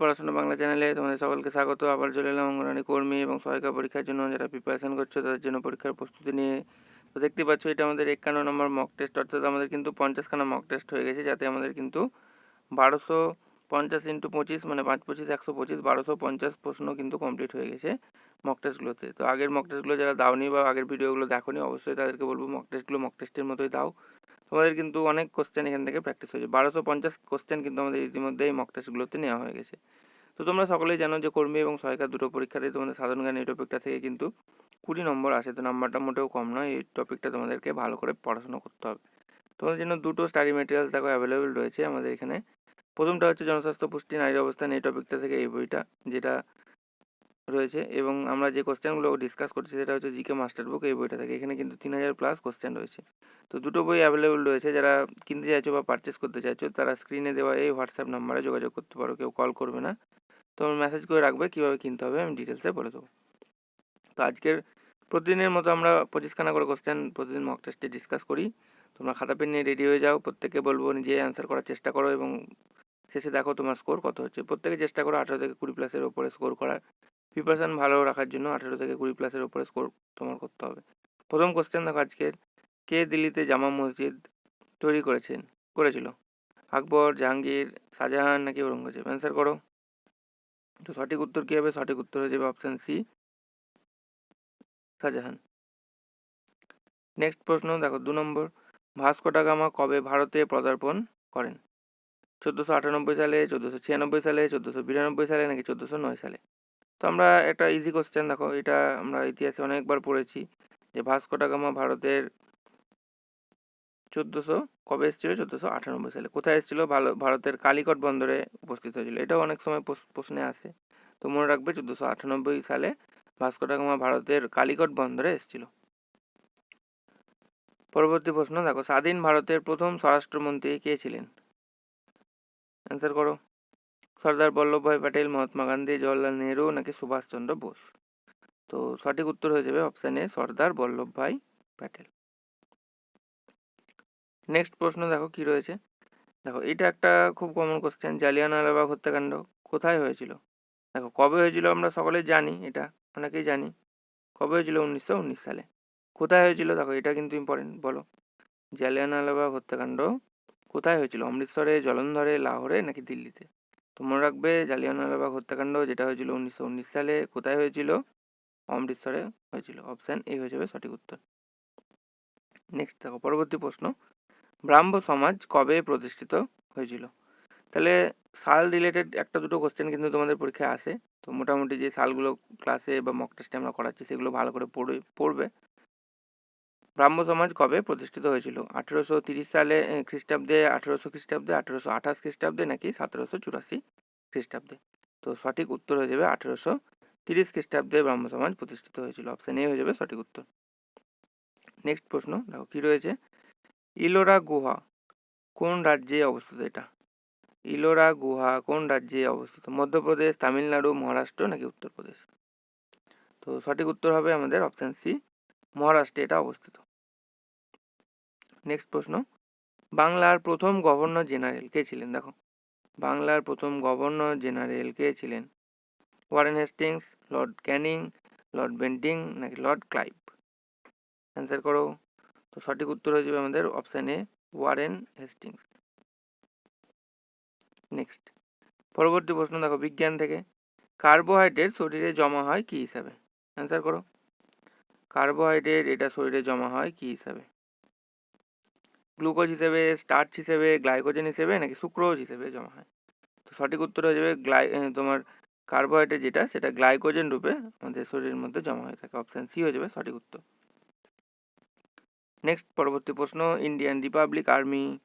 পড়াশোনা বাংলা চ্যানেলে তোমাদের সকলকে স্বাগত। আবার চলে এলাম অঙ্গনারী কর্মী এবং সহায়িকা পরীক্ষার জন্য। যারা প্রিপারেশন করছ, তাদের জন্য পরীক্ষার প্রস্তুতি নিয়ে। তো দেখতে পাচ্ছ, এটা আমাদের একান্ন নম্বর মক টেস্ট অর্থাৎ আমাদের কিন্তু পঞ্চাশখানা মক টেস্ট হয়ে গেছে, যাতে আমাদের কিন্তু বারোশো পঞ্চাশ ইন্টু পঁচিশ মানে পাঁচ পঁচিশ, একশো পঁচিশ, বারোশো পঞ্চাশ প্রশ্ন কিন্তু কমপ্লিট হয়ে গেছে। মক টেস্টগুলোতে তো আগের মক টেস্টগুলো যারা দাওনি বা আগের ভিডিওগুলো দেখোনি, অবশ্যই তাদেরকে বলব মক টেস্টগুলো মক টেস্টের মতোই দাও। তোমাদের কিন্তু অনেক কোশ্চেন এখান থেকে প্র্যাকটিস হয়েছে বারোশো পঞ্চাশ কোশ্চেন কিন্তু আমাদের ইতিমধ্যে এই মক টেস্টগুলোতে নেওয়া হয়ে গেছে। তো তোমরা সকলেই জানো যে কর্মী এবং সহায়িকা দুটো পরীক্ষাতে তোমাদের সাধারণ জ্ঞান এই টপিকটা থেকে কিন্তু কুড়ি নম্বর আসে। তো নাম্বারটা মোটেও কম নয়, এই টপিকটা তোমাদেরকে ভালো করে পড়াশোনা করতে হবে। তোমাদের জন্য দুটো স্টাডি মেটেরিয়ালস দেখো অ্যাভেলেবেল রয়েছে আমাদের এখানে। প্রথমটা হচ্ছে জনস্বাস্থ্য পুষ্টি, নারীর অবস্থান, এই টপিকটা থেকে এই বইটা, যেটা রয়েছে এবং আমরা যে কোশ্চেনগুলো ডিসকাস করছি সেটা হচ্ছে জিকে মাস্টার বুক এই বইটা থেকে। এখানে কিন্তু তিন হাজার প্লাস কোশ্চেন রয়েছে। তো দুটো বই অ্যাভেলেবেল রয়েছে। যারা কিনতে চাইছো বা পারচেস করতে চাইছো, তারা স্ক্রিনে দেওয়া এই হোয়াটসঅ্যাপ নাম্বারে যোগাযোগ করতে পারো। কেউ কল করবে না। তোমার মেসেজ করে রাখবে কীভাবে কিনতে হবে, আমি ডিটেলসে বলে দেবো। তো আজকের প্রতিদিনের মতো আমরা পঁচিশখানা করে কোশ্চেন প্রতিদিন মক টেস্টে ডিসকাস করি। তোমরা খাতা, পেন নিয়ে রেডি হয়ে যাও। প্রত্যেকে বলব নিজে অ্যান্সার করার চেষ্টা করো এবং শেষে দেখো তোমার স্কোর কত হচ্ছে। প্রত্যেকে চেষ্টা করো আঠেরো থেকে কুড়ি প্লাসের ওপরে স্কোর করার। প্রিপারেশান ভালো রাখার জন্য আঠেরো থেকে কুড়ি প্লাসের ওপরে স্কোর তোমার করতে হবে। প্রথম কোশ্চেন দেখো আজকের কে দিল্লিতে জামা মসজিদ তৈরি করেছেন? করেছিল? আকবর, জাহাঙ্গীর, শাহজাহান নাকি ঔরঙ্গজেব? অ্যান্সার করো। তো সঠিক উত্তর কী হবে? সঠিক উত্তর হয়ে যাবে অপশান সি শাহজাহান। নেক্সট প্রশ্ন দেখো, দু নম্বর, ভাস্কো ডা গামা কবে ভারতে পদার্পণ করেন? চোদ্দোশো আটানব্বই সালে, চোদ্দোশো ছিয়ানব্বই সালে, চোদ্দোশো বিরানব্বই সালে নাকি চোদ্দোশো নয় সালে? তো আমরা একটা ইজি কোশ্চেন দেখো, এটা আমরা ইতিহাসে অনেকবার পড়েছি যে ভাস্কো ডা ভারতের চোদ্দোশো, কবে এসেছিল? চোদ্দোশো আটানব্বই সালে। কোথায় এসেছিল? ভালো, ভারতের কালিকট বন্দরে উপস্থিত হয়েছিল। এটাও অনেক সময় প্রশ্নে আসে। তো মনে রাখবে চোদ্দোশো আটানব্বই সালে ভাস্কো ডা ভারতের কালিকট বন্দরে এসেছিল। পরবর্তী প্রশ্ন, দেখো, স্বাধীন ভারতের প্রথম স্বরাষ্ট্রমন্ত্রী কে ছিলেন? অ্যান্সার করো। সর্দার বল্লভভাই প্যাটেল, মহাত্মা গান্ধী, জওয়াহরলাল নেহরু, নাকি সুভাষচন্দ্র বোস? তো সঠিক উত্তর হয়ে যাবে option A Sardar Vallabhbhai Patel. Next প্রশ্ন দেখো কি রয়েছে? দেখো, এটা একটা খুব কমন কোশ্চেন জালিয়ানওয়ালাবাগ হত্যাকাণ্ড কোথায় হয়েছিল? দেখো, কবে হয়েছিল আমরা সকলে জানি, এটা অনেকেই জানি। কবে হয়েছিল? উনিশশো উনিশ সালে। কোথায় হয়েছিল? দেখো, এটা কিন্তু ইম্পর্টেন্ট বলো। জালিয়ানওয়ালাবাগ হত্যাকাণ্ড কোথায় হয়েছিল? অমৃতসরে, জলন্ধরে, লাহোরে, নাকি দিল্লিতে? তো মনে রাখবে জালিয়ানওয়ালাবাগ হত্যাকাণ্ড যেটা হয়েছিল উনিশশো উনিশ সালে কোথায় হয়েছিল? অমৃতসরে হয়েছিল। অপশান এই হয়ে যাবে সঠিক উত্তর। নেক্সট দেখো, পরবর্তী প্রশ্ন। ব্রাহ্ম সমাজ কবে প্রতিষ্ঠিত হয়েছিল? তাহলে সাল রিলেটেড একটা দুটো কোশ্চেন কিন্তু তোমাদের পরীক্ষায় আসে। তো মোটামুটি যে সালগুলো ক্লাসে বা মক টেস্টে আমরা করাচ্ছি সেগুলো ভালো করে পড়ে, পড়বে। ব্রাহ্ম সমাজ কবে প্রতিষ্ঠিত হয়েছিল? আঠেরোশো তিরিশ সালে খ্রিস্টাব্দে, আঠেরোশো খ্রিস্টাব্দে, আঠেরোশো আঠাশ খ্রিস্টাব্দে নাকি সতেরোশো চুরাশি খ্রিস্টাব্দে? তো সঠিক উত্তর হয়ে যাবে আঠেরোশো তিরিশ খ্রিস্টাব্দে ব্রাহ্ম সমাজ প্রতিষ্ঠিত হয়েছিল। অপশান এ হয়ে যাবে সঠিক উত্তর। নেক্সট প্রশ্ন, দেখো কি রয়েছে? ইলোরা গুহা কোন রাজ্যে অবস্থিত এটা? ইলোরা গুহা কোন রাজ্যে অবস্থিত? মধ্যপ্রদেশ, তামিলনাড়ু, মহারাষ্ট্র নাকি উত্তরপ্রদেশ? তো সঠিক উত্তর হবে আমাদের অপশান সি মহারাষ্ট্রে এটা অবস্থিত। নেক্সট প্রশ্ন। বাংলার প্রথম গভর্নর জেনারেল কে ছিলেন? দেখো, বাংলার প্রথম গভর্নর জেনারেল কে ছিলেন? Warren Hastings, Lord Canning, Lord Bentinck নাকি লর্ড ক্লাইভ? অ্যান্সার করো। তো সঠিক উত্তর হয়ে যাবে আমাদের option A Warren Hastings. Next পরবর্তী প্রশ্ন দেখো, বিজ্ঞান থেকে। কার্বোহাইড্রেট শরীরে জমা হয় কি হিসাবে? অ্যান্সার করো। কার্বোহাইড্রেট এটা শরীরে জমা হয় কি হিসাবে? গ্লুকোজ হিসেবে, স্টার্চ হিসেবে, গ্লাইকোজেন হিসেবে নাকি সুক্রোজ হিসেবে জমা হয়? তো সঠিক উত্তর হয়ে যাবে গ্লাই তোমার কার্বোহাইড্রেট যেটা, সেটা গ্লাইকোজেন রূপে আমাদের শরীরের মধ্যে জমা হয়ে থাকে। অপশান সি হয়ে যাবে সঠিক উত্তর। নেক্সট পরবর্তী প্রশ্ন, ইন্ডিয়ান রিপাবলিক আর্মি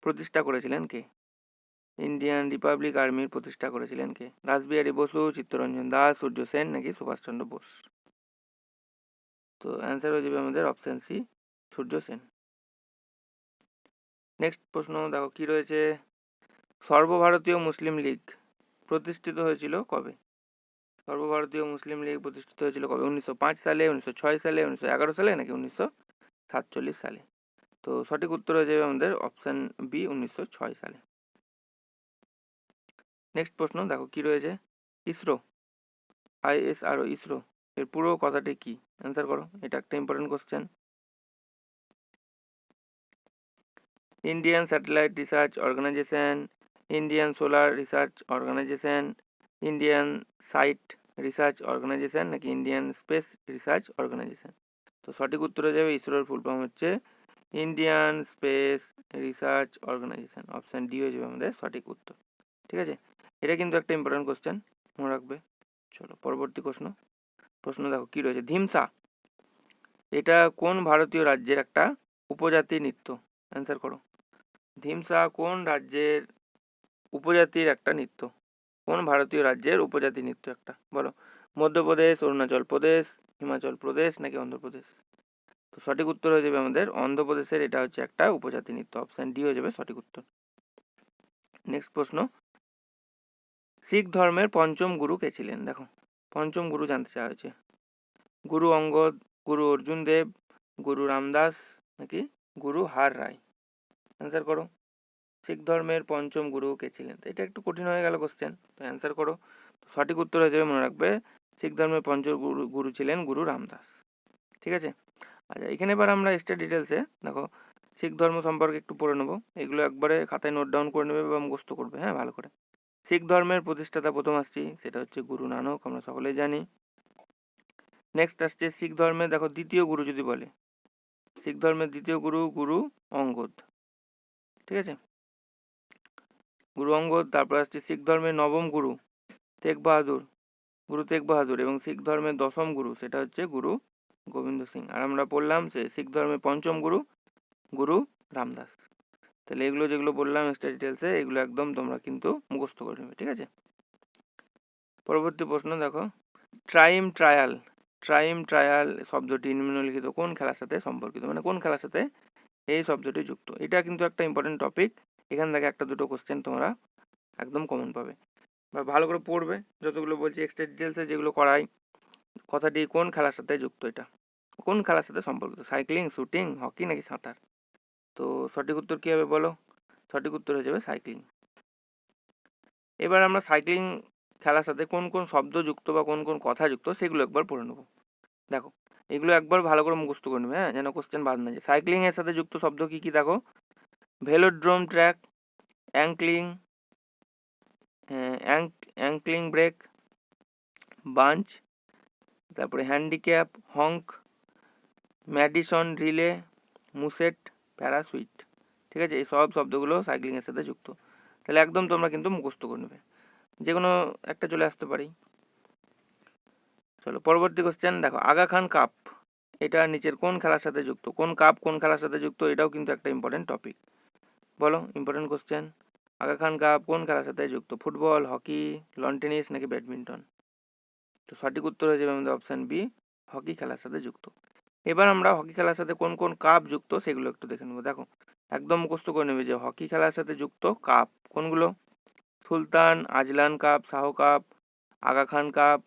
প্রতিষ্ঠা করেছিলেন কে? ইন্ডিয়ান রিপাবলিক আর্মির প্রতিষ্ঠা করেছিলেন কে? রাসবিহারী বসু, চিত্তরঞ্জন দাস, সূর্য সেন নাকি সুভাষচন্দ্র বোস? তো অ্যান্সার হয়ে যাবে আমাদের option C Surya Sen. Next প্রশ্ন, দেখো কি রয়েছে? সর্বভারতীয় মুসলিম লীগ প্রতিষ্ঠিত হয়েছিল কবে? সর্বভারতীয় মুসলিম লীগ প্রতিষ্ঠিত হয়েছিল কবে? উনিশশো পাঁচ সালে, উনিশশো ছয় সালে, উনিশশো এগারো সালে নাকি উনিশশো সাতচল্লিশ সালে? তো সঠিক উত্তর হয়ে যাবে আমাদের অপশান বি উনিশশো ছয় সালে। নেক্সট প্রশ্ন, দেখো কি রয়েছে? ইসরো, আইএসআরও, ইসরো, এর পুরো কথাটি কি? অ্যান্সার করো, এটা একটা important question Indian satellite research organisation Indian solar research organisation Indian site research organisation নাকি ইন্ডিয়ান স্পেস রিসার্চ অর্গানাইজেশন তো সঠিক উত্তর হয়ে যাবে ইসরোর ফুল ফর্ম হচ্ছে Indian space research organisation option D হয়ে যাবে আমাদের সঠিক উত্তর। ঠিক আছে? এটা কিন্তু একটা ইম্পর্টেন্ট কোশ্চেন মনে রাখবে। চলো, পরবর্তী প্রশ্ন। প্রশ্ন দেখো, কি রয়েছে? ধিমসা। এটা কোন ভারতীয় রাজ্যের একটা উপজাতি নৃত্য? অ্যান্সার করো। ধিমসা কোন রাজ্যের উপজাতির একটা নৃত্য? কোন ভারতীয় রাজ্যের উপজাতি নৃত্য একটা? বলো। মধ্যপ্রদেশ, অরুণাচল প্রদেশ, হিমাচল প্রদেশ নাকি অন্ধ্রপ্রদেশ? তো সঠিক উত্তর হয়ে যাবে আমাদের অন্ধ্রপ্রদেশের। এটা হচ্ছে একটা উপজাতি নৃত্য। অপশান ডি হয়ে যাবে সঠিক উত্তর। নেক্সট প্রশ্ন। শিখ ধর্মের পঞ্চম গুরু কে ছিলেন? দেখো। পঞ্চম গুরু জানতে চাওয়া হয়েছে। গুরু অঙ্গদ, গুরু অর্জুন দেব, গুরু রামদাস নাকি? গুরু হার রায়। অ্যান্সার করো। শিখ ধর্মের পঞ্চম গুরু কে ছিলেন? তো এটা একটু কঠিন হয়ে গেল কোশ্চেন তো অ্যান্সার করো। তো সঠিক উত্তর যাবে মনে রাখবে, শিখ ধর্মের পঞ্চম গুরু গুরু ছিলেন গুরু রামদাস। ঠিক আছে? আচ্ছা এখানে এবার আমরা এক্সট্রা ডিটেলসে দেখো, শিখ ধর্ম সম্পর্কে একটু পড়ে নেব। এগুলো একবারে খাতায় নোট ডাউন করে নেবে বা মুখস্থ করবে হ্যাঁ ভালো করে। শিখ ধর্মের প্রতিষ্ঠাতা প্রথম আসছি, সেটা হচ্ছে গুরু নানক, আমরা সকলেই জানি। নেক্সট আসছে শিখ ধর্মের, দেখো দ্বিতীয় গুরু যদি বলে। শিখ ধর্মের দ্বিতীয় গুরু গুরু অঙ্গদ। ঠিক আছে? গুরু অঙ্গদ, তারপর আসছে শিখ ধর্মের নবম গুরু, তেগ বাহাদুর। গুরু তেগ বাহাদুর এবং শিখ ধর্মের দশম গুরু, সেটা হচ্ছে গুরু গোবিন্দ সিং। আর আমরা পড়লাম সে শিখ ধর্মের পঞ্চম গুরু গুরু রামদাস। তাহলে এগুলো যেগুলো বললাম এক্সট্রা ডিটেলসে এগুলো একদম তোমরা কিন্তু মুখস্থ করে নেবে, ঠিক আছে? পরবর্তী প্রশ্ন দেখো। ট্রাইম ট্রায়াল ট্রাইম ট্রায়াল শব্দটি নিম্নলিখিত কোন খেলার সাথে সম্পর্কিত? মানে কোন খেলার সাথে এই শব্দটি যুক্ত? এটা কিন্তু একটা ইম্পর্টেন্ট টপিক এখান থেকে একটা দুটো কোশ্চেন তোমরা একদম কমন পাবে। বা ভালো করে পড়বে। যতগুলো বলছি এক্সট্রা ডিটেলসে যেগুলো করাই, কথাটি কোন খেলার সাথে যুক্ত এটা? কোন খেলার সাথে সম্পর্কিত? সাইক্লিং শুটিং হকি নাকি সাঁতার? তো সঠিক উত্তর কী হবে বলো? সঠিক উত্তর হয়ে যাবে সাইক্লিং। এবার আমরা সাইক্লিং খেলার সাথে কোন কোন শব্দ যুক্ত বা কোন কোন কথা যুক্ত সেগুলো একবার পড়ে নেব। দেখো, এগুলো একবার ভালো করে মুখস্থ করে নেবে হ্যাঁ? যেন কোশ্চেন বাদ না যায়। সাইক্লিংয়ের সাথে যুক্ত শব্দ কী কী দেখো? Velodrome track ankling ankling break, bunch, তারপরে handicap, honk, Madison, relay, musette pursuit, ঠিক আছে? এই সব শব্দগুলো সাইক্লিংয়ের সাথে যুক্ত। তাহলে একদম তোমরা কিন্তু মুখস্থ করে নেবে। যে কোনো একটা চলে আসতে পারি চলো, পরবর্তী কোশ্চেন দেখো, আগা খান কাপ, এটা নিচের কোন খেলার সাথে যুক্ত? কোন কাপ কোন খেলার সাথে যুক্ত? এটাও কিন্তু একটা ইম্পর্টেন্ট টপিক বলো important question Aga Khan cup কোন খেলার সাথে যুক্ত? ফুটবল, হকি লন টেনিস নাকি ব্যাডমিন্টন? তো সঠিক উত্তর হয়ে যাবে আমাদের অপশান বি হকি খেলার সাথে যুক্ত। এবার আমরা হকি খেলার সাথে কোন কোন কাপ যুক্ত সেগুলো একটু দেখে নেব। দেখো, একদম মুখস্থ করে নেবে যে হকি খেলার সাথে যুক্ত কাপ কোনগুলো? Sultan, Azlan cup Shah cup Aga Khan cup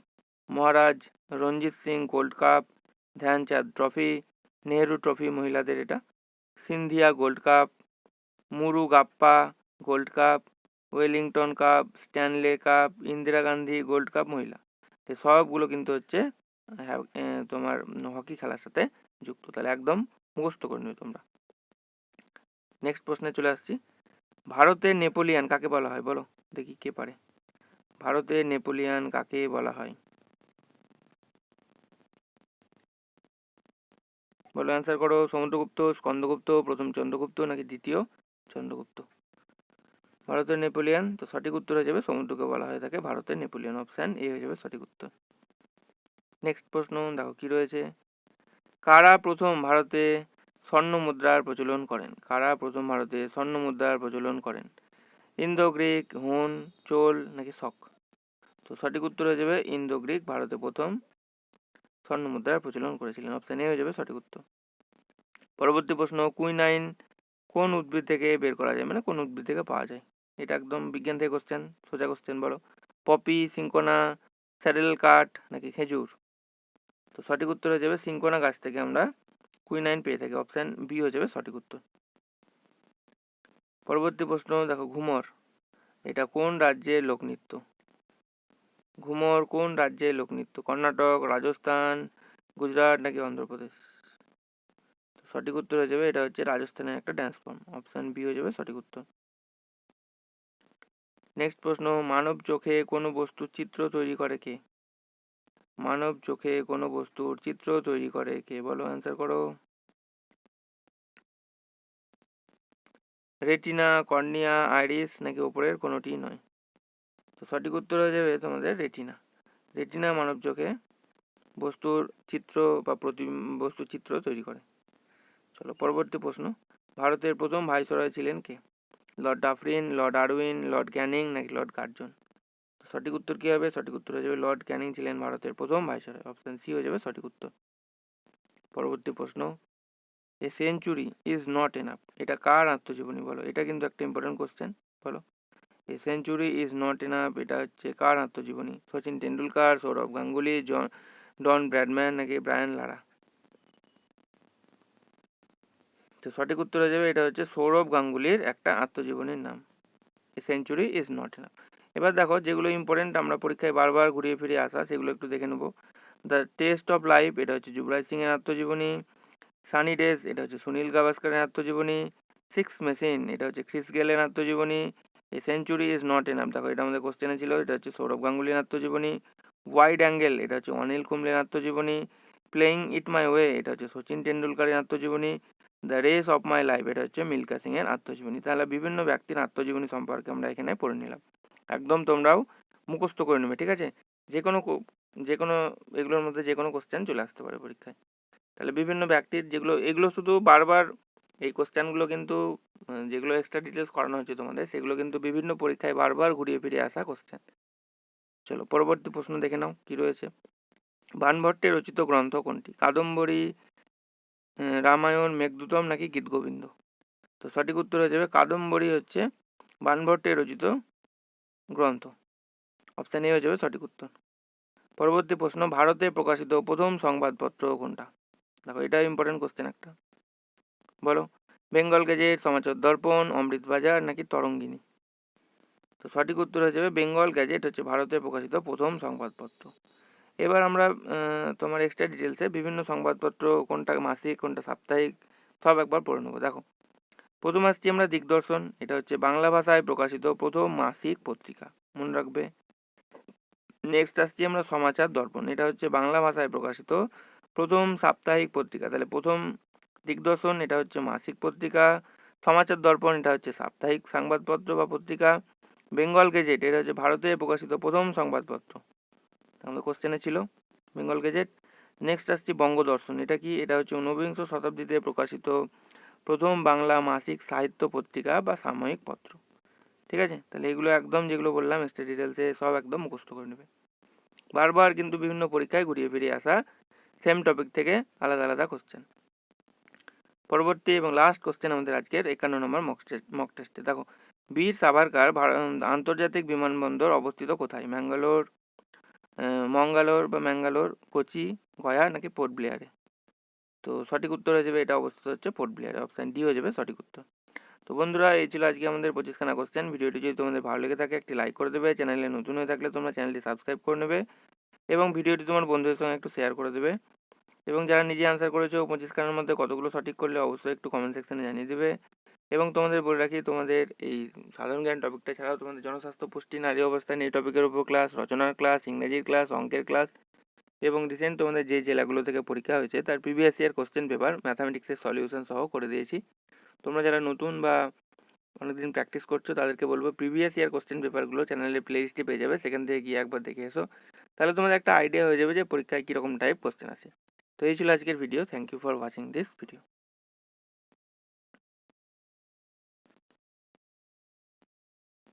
Maharaj, Ranjit Singh gold cup Dhyanchand trophy Nehru trophy মহিলাদের এটা। Scindia gold cup Murugappa gold cup Wellington cup Stanley cup Indira Gandhi gold cup মহিলা। সবগুলো কিন্তু হচ্ছে তোমার hockey খেলার সাথে যুক্ত। তাহলে একদম মুখস্থ করে নিও তোমরা। নেক্সট প্রশ্নে চলে আসছি। ভারতের নেপোলিয়ান কাকে বলা হয়? বলো, দেখি কে পারে। ভারতের নেপোলিয়ান কাকে বলা হয়? বলো অ্যান্সার করো। সমুদ্রগুপ্ত, স্কন্দগুপ্ত, প্রথম চন্দ্রগুপ্ত নাকি দ্বিতীয় চন্দ্রগুপ্ত? ভারতের নেপোলিয়ান, তো সঠিক উত্তর হয়ে যাবে সমুদ্রকে বলা হয়ে থাকে ভারতের নেপোলিয়ান। অপশান এ হয়ে যাবে সঠিক উত্তর। নেক্সট প্রশ্ন, দেখো কি রয়েছে? কারা প্রথম ভারতে স্বর্ণ মুদ্রার প্রচলন করেন? কারা প্রথম ভারতে স্বর্ণ মুদ্রার প্রচলন করেন? ইন্দো, গ্রিক, হুন, চোল নাকি শক তো সঠিক উত্তর হয়ে যাবে ইন্দো, গ্রিক, ভারতে প্রথম স্বর্ণ মুদ্রার প্রচলন করেছিলেন। অপশান এ হয়ে যাবে সঠিক উত্তর। পরবর্তী প্রশ্ন, কুইনাইন কোন উদ্ভিদ থেকে বের করা যায়? মানে কোন উদ্ভিদ থেকে পাওয়া যায়? এটা একদম বিজ্ঞান থেকে কোশ্চেন সোজা কোশ্চেন বলো। পপি, সিঙ্কোনা, স্যাডেল কাঠ নাকি খেজুর? তো সঠিক উত্তর হয়ে যাবে সিঙ্কোনা গাছ থেকে আমরা কুইনাইন পেয়ে থাকি। অপশান বি হয়ে যাবে সঠিক উত্তর। পরবর্তী প্রশ্ন, দেখো ঘুমর, এটা কোন রাজ্যের লোকনৃত্য? ঘুমর কোন রাজ্যের লোকনৃত্য? কর্ণাটক, রাজস্থান, গুজরাট নাকি অন্ধ্রপ্রদেশ? সঠিক উত্তর হয়ে যাবে, এটা হচ্ছে রাজস্থানের একটা ড্যান্স ফর্ম অপশান বি হয়ে যাবে সঠিক উত্তর। নেক্সট প্রশ্ন, মানব চোখে কোনো বস্তুর চিত্র তৈরি করে কে? মানব চোখে কোনো বস্তুর চিত্র তৈরি করে। কে বলো অ্যান্সার করো? রেটিনা, কর্নিয়া, আইরিস নাকি ওপরের কোনোটি নয়? তো সঠিক উত্তর হয়ে যাবে তোমাদের রেটিনা। রেটিনা মানব চোখে বস্তুর চিত্র বা প্রতি বস্তুর চিত্র তৈরি করে। চলো পরবর্তী প্রশ্ন। ভারতের প্রথম ভাইসরয় ছিলেন কে? Lord Dufferin, lord Irwin, lord Canning নাকি লর্ড কার্জন তো সঠিক উত্তর কী হবে? সঠিক উত্তর হয়ে যাবে লর্ড ক্যানিং ছিলেন ভারতের প্রথম ভাইসরয়। অপশান সি হয়ে যাবে সঠিক উত্তর। পরবর্তী প্রশ্ন। A century is not enough এটা কার আত্মজীবনী বলো? এটা কিন্তু একটা ইম্পর্টেন্ট কোশ্চেন বলো। A century is not enough এটা হচ্ছে কার আত্মজীবনী? Sachin Tendulkar, Sourav Ganguly, John, Don Bradman নাকি ব্রায়ান লারা? তো সঠিক উত্তর হয়ে যাবে, এটা হচ্ছে সৌরভ গাঙ্গুলির একটা আত্মজীবনীর নাম। A century is not enough এবার দেখো যেগুলো ইম্পর্টেন্ট আমরা পরীক্ষায় বারবার ঘুরিয়ে ফিরে আসা, সেগুলো একটু দেখে নেব। দ্য টেস্ট অফ লাইফ এটা হচ্ছে যুবরাজ সিংয়ের আত্মজীবনী। সানি ডেজ এটা হচ্ছে সুনীল গাভাস্করের আত্মজীবনী। সিক্স মেশিন এটা হচ্ছে ক্রিস গেলের আত্মজীবনী। A century is not enough দেখো এটা আমাদের কোশ্চেনে ছিল, এটা হচ্ছে সৌরভ গাঙ্গুলির আত্মজীবনী। ওয়াইড অ্যাঙ্গেল এটা হচ্ছে অনিল কুম্বলের আত্মজীবনী। প্লেয়িং ইট মাই ওয়ে এটা হচ্ছে সচিন টেন্ডুলকারের আত্মজীবনী। The race of my life এটা হচ্ছে মিল্কা সিংয়ের আত্মজীবনী। তাহলে বিভিন্ন ব্যক্তির আত্মজীবনী সম্পর্কে আমরা এখানে পড়ে নিলাম। একদম তোমরাও মুখস্থ করে নেবে, ঠিক আছে? যে কোনো যে কোনো এগুলোর মধ্যে যে কোনো কোশ্চেন চলে আসতে পারে পরীক্ষায়। তাহলে বিভিন্ন ব্যক্তির যেগুলো, এগুলো শুধু বারবার এই কোশ্চেনগুলো কিন্তু যেগুলো এক্সট্রা ডিটেলস করানো হচ্ছে তোমাদের, সেগুলো কিন্তু বিভিন্ন পরীক্ষায় বারবার ঘুরিয়ে ফিরিয়ে আসা কোশ্চেন চলো, পরবর্তী প্রশ্ন দেখে নাও, কি রয়েছে? বানভট্টের রচিত গ্রন্থ কোনটি? কাদম্বরী রামায়ণ, মেঘদূতম নাকি গীতগোবিন্দ? তো সঠিক উত্তর হয়ে যাবে, কাদম্বরী হচ্ছে বানভট্টের রচিত গ্রন্থ। অপশান এ হয়ে যাবে সঠিক উত্তর। পরবর্তী প্রশ্ন, ভারতে প্রকাশিত প্রথম সংবাদপত্র কোনটা? দেখো এটা ইম্পর্টেন্ট কোশ্চেন একটা। বলো বেঙ্গল গেজেট সমাচার দর্পণ অমৃত বাজার নাকি তরঙ্গিনী তো সঠিক উত্তর হয়ে যাবে বেঙ্গল গ্যাজেট হচ্ছে ভারতে প্রকাশিত প্রথম সংবাদপত্র। এবার আমরা তোমার এক্সট্রা ডিটেলসে বিভিন্ন সংবাদপত্র, কোনটা মাসিক, কোনটা সাপ্তাহিক, সব একবার পড়ে নেব। দেখো প্রথম আসছি আমরা দিগদর্শন। এটা হচ্ছে বাংলা ভাষায় প্রকাশিত প্রথম মাসিক পত্রিকা। মনে রাখবে? নেক্সট আসছি আমরা সমাচার দর্পণ। এটা হচ্ছে বাংলা ভাষায় প্রকাশিত প্রথম সাপ্তাহিক পত্রিকা। তাহলে প্রথম দিগদর্শন, এটা হচ্ছে মাসিক পত্রিকা। সমাচার দর্পণ, এটা হচ্ছে সাপ্তাহিক সংবাদপত্র বা পত্রিকা। বেঙ্গল গেজেট এটা হচ্ছে ভারতে প্রকাশিত প্রথম সংবাদপত্র। আমাদের কোশ্চেনে ছিল বেঙ্গল গেজেট নেক্সট আসছি বঙ্গদর্শন। এটা কি? এটা হচ্ছে ঊনবিংশ শতাব্দীতে প্রকাশিত প্রথম বাংলা মাসিক সাহিত্য পত্রিকা বা সাময়িক পত্র। ঠিক আছে? তাহলে এগুলো একদম যেগুলো বললাম এক্সট্রা ডিটেলসে সব একদম মুখস্থ করে নেবে। বারবার কিন্তু বিভিন্ন পরীক্ষায় ঘুরিয়ে ফিরিয়ে আসা সেম টপিক থেকে আলাদা আলাদা কোশ্চেন পরবর্তী এবং লাস্ট কোশ্চেন আমাদের আজকের একান্ন নম্বর মক টেস্টে দেখো, বীর সাভারকার আন্তর্জাতিক বিমানবন্দর অবস্থিত কোথায়? ম্যাঙ্গালোর মঙ্গালোর বা ম্যাঙ্গালোর, কোচি, গয়া নাকি পোর্ট ব্লেয়ারে? তো সঠিক উত্তর হয়ে যাবে, এটা অবস্থিত হচ্ছে পোর্ট ব্লেয়ারে অপশান ডি হয়ে যাবে সঠিক উত্তর। তো বন্ধুরা, এই ছিল আজকে আমাদের পঁচিশখানা কোশ্চেন ভিডিওটি যদি তোমাদের ভালো লেগে থাকে, একটি লাইক করে দেবে। চ্যানেলে নতুন হয়ে থাকলে তোমরা চ্যানেলটি সাবস্ক্রাইব করে নেবে এবং ভিডিওটি তোমার বন্ধুদের সঙ্গে একটু শেয়ার করে দেবে। এবং যারা নিজে আনসার করেছ পঁচিশখানার মধ্যে কতগুলো সঠিক করলে অবশ্যই একটু কমেন্ট সেকশনে জানিয়ে দেবে। এবং তোমাদের বলে রাখি, তোমাদের এই সাধারণ জ্ঞান টপিকটা ছাড়াও তোমাদের জনস্বাস্থ্য, পুষ্টি, নারী অবস্থান, এই টপিকের উপর ক্লাস রচনার ক্লাস ইংরেজির ক্লাস অঙ্কের ক্লাস এবং রিসেন্ট তোমাদের যে জেলাগুলো থেকে পরীক্ষা হয়েছে, তার প্রিভিয়াস ইয়ার কোশ্চেন পেপার ম্যাথামেটিক্সের সলিউশন সহ করে দিয়েছি। তোমরা যারা নতুন বা অনেকদিন প্র্যাকটিস করছ, তাদেরকে বলব প্রিভিয়াস ইয়ার কোশ্চেন পেপারগুলো চ্যানেলে প্লেলিস্টে পেয়ে যাবে, সেখান থেকে গিয়ে একবার দেখে এসো। তাহলে তোমাদের একটা আইডিয়া হয়ে যাবে যে পরীক্ষায় কীরকম টাইপ কোশ্চেন আছে তো এই ছিল আজকের video thank you for watching this video